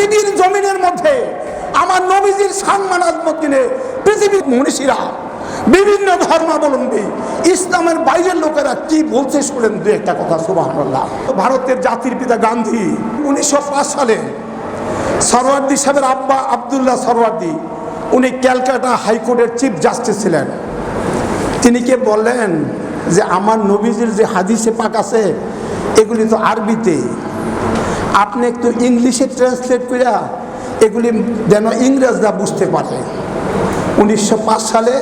পৃথিবীর জমিনের মধ্যে আমার নবীজির সম্মান আজমত কিনে পৃথিবীর মনীষীরা বিভিন্ন ধর্মাবলম্বী, ইসলামের বাইরের লোকেরা কি বলছে শুনেন দু একটা কথা সুবাহ ভারতের জাতির পিতা গান্ধী উনিশশো পাঁচ সালে সরওয়ার্দি সাহেবের আব্বা আবদুল্লাহ সরওয়ার্দি, উনি ক্যালকাটা হাইকোর্টের চিফ জাস্টিস ছিলেন। তিনি কে বললেন যে, আমার নবীজির যে হাদিসে পাক আছে, এগুলি তো আরবিতে। আপনি একটু ইংলিশে ট্রান্সলেট করিয়া এগুলি যেন ইংরেজরা বুঝতে পারে। উনিশশো পাঁচ সালে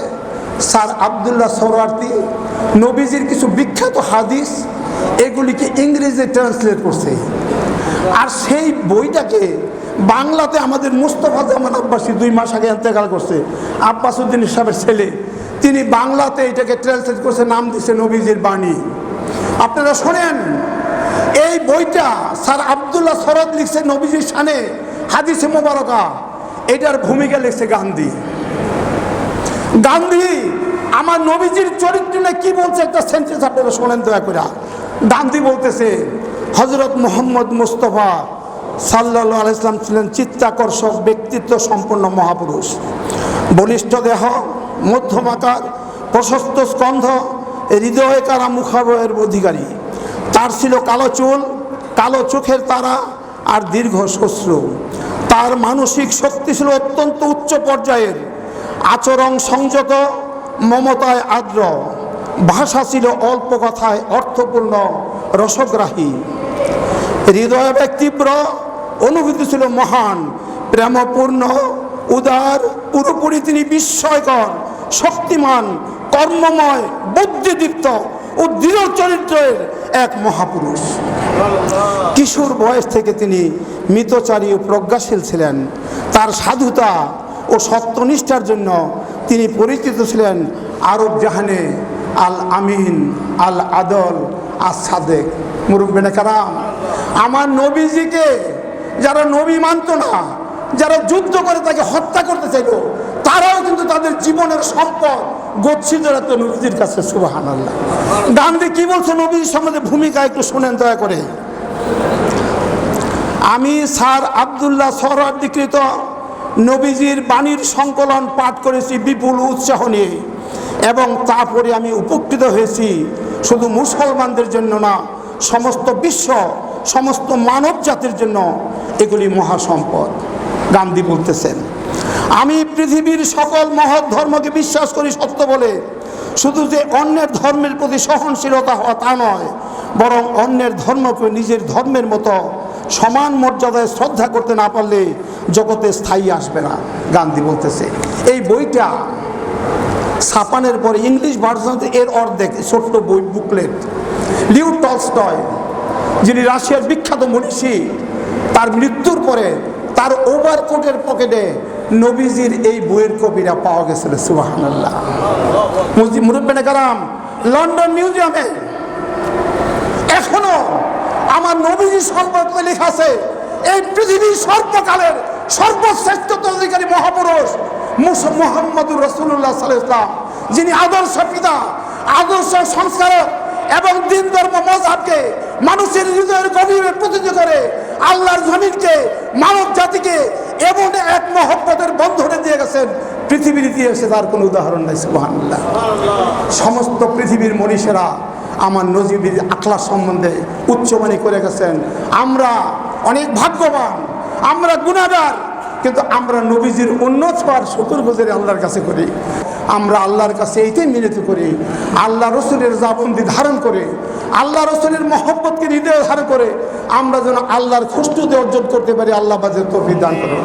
স্যার আবদুল্লাহ সরওয়ার্দি নবীজির কিছু বিখ্যাত হাদিস এগুলিকে ইংরেজিতে ট্রান্সলেট করছে। আর সেই বইটাকে বাংলাতে আমাদের মুস্তফা জামান আব্বাসী দুই মাস আগে ইন্তেকাল করছে। আব্বাস উদ্দিন সাহেবের ছেলে, তিনি বাংলাতে এটাকে ট্রান্সলেট করছে, নাম দিছে নবীজির বাণী। আপনারা শোনেন এই বইটা স্যার আবদুল্লাহ সরদ লিখছে নবীজির সানে হাদিসে মোবারকা। এটার ভূমিকা লিখছে গান্ধী। গান্ধী, আমার নবীজির চরিত্র নিয়ে কি বলছে একটা সেন্টেন্স আপনারা শোনেন দয়া করে। গান্ধী বলতেছে হজরত মোহাম্মদ মুস্তফা সাল্লা আলাইসলাম ছিলেন চিত্তাকর্ষক ব্যক্তিত্ব সম্পন্ন মহাপুরুষ। বলিষ্ঠ দেহ, মধ্যম আকার, প্রশস্ত স্কন্ধ হৃদয়ে কারা মুখাবয়ের অধিকারী। তার ছিল কালো চুল, কালো চোখের তারা আর দীর্ঘ শ্বশ্রু তার মানসিক শক্তি ছিল অত্যন্ত উচ্চ পর্যায়ের। আচরণ সংযত, মমতায় আর্দ্র। ভাষা ছিল অল্প কথায় অর্থপূর্ণ, রসগ্রাহী। হৃদয় এক তীব্র, অনুভূতি ছিল মহান, প্রেমপূর্ণ, উদার, পুরোপুরি তিনি বিস্ময়কর, শক্তিমান কর্মময় বুদ্ধিদীপ্ত ও দৃঢ় চরিত্রের এক মহাপুরুষ। কিশোর বয়স থেকে তিনি মিতচারী ও প্রজ্ঞাশীল ছিলেন। তার সাধুতা ও সত্যনিষ্ঠার জন্য তিনি পরিচিত ছিলেন আরব জাহানে আল আমিন আল আদল আর সাদেক কারাম, আমার নবীজিকে যারা নবী মানত না, যারা যুদ্ধ করে তাকে হত্যা করতে চাইল, তারাও কিন্তু তাদের জীবনের সম্পদ গচ্ছিত রাখতো নবীজির কাছে সুবাহান আল্লাহ গান্ধী কি বলছে নবীর সম্বন্ধে ভূমিকা একটু শোনেন দয়া করে। আমি স্যার আবদুল্লাহ সরার্দিকৃত নবীজির বাণীর সংকলন পাঠ করেছি বিপুল উৎসাহ নিয়ে এবং তারপরে আমি উপকৃত হয়েছি শুধু মুসলমানদের জন্য না, সমস্ত বিশ্ব, সমস্ত মানব জাতির জন্য এগুলি মহাসম্পদ। গান্ধী বলতেছেন আমি পৃথিবীর সকল মহৎ ধর্মকে বিশ্বাস করি সত্য বলে। শুধু যে অন্যের ধর্মের প্রতি সহনশীলতা হওয়া তা নয়, বরং অন্যের ধর্মকে নিজের ধর্মের মতো সমান মর্যাদায় শ্রদ্ধা করতে না পারলে জগতে স্থায়ী আসবে না, গান্ধী বলতেছে। এই বইটা ছাপানের পরে ইংলিশ ভার্সন এর অর্ধেক, ছোট্ট বই, বুকলেট। লিউ টলস্টয়, যিনি রাশিয়ার বিখ্যাত মনীষী, তার মৃত্যুর পরে তার ওভারকোটের পকেটে নবীজির এই বইয়ের কপিটা পাওয়া গেছিল আল্লাহ মুরব্বেনে কারাম, লন্ডন মিউজিয়ামে। এখনও আমার নবীজি সম্পর্কে লেখা আছে, এই পৃথিবীর সর্বকালের সর্বশ্রেষ্ঠ অধিকারী মহাপুরুষ মোহাম্মদুর রসুল্লাহ সাল্লাম যিনি আদর্শ পিতা, আদর্শ সংস্কারক এবং দিন ধর্ম মজাবকে মানুষের হৃদয়ের গভীরে প্রতিনিধি করে আল্লাহর জমিনকে মানব জাতিকে এমন এক মহব্বতের বন্ধনে দিয়ে গেছেন পৃথিবীর ইতিহাসে তার কোনো উদাহরণ নাই, সুবহানাল্লাহ। সমস্ত পৃথিবীর মনীষেরা আমার নজিবির আখলা সম্বন্ধে উচ্চবাণী করে গেছেন, আমরা অনেক ভাগ্যবান, আমরা গুণাগার, কিন্তু আমরা নবীজির উন্নত হওয়ার শুকুর গুজরে আল্লাহর কাছে করি। আমরা আল্লাহর কাছে এইটাই মিলিত করি, আল্লাহ রসুলের জাবন্দি ধারণ করে, আল্লাহ রসুলের মহব্বতকে হৃদয় ধারণ করে, আমরা যেন আল্লাহর খুষ্টুতে অর্জন করতে পারি, আল্লাহ বাজের তফিক দান করুন।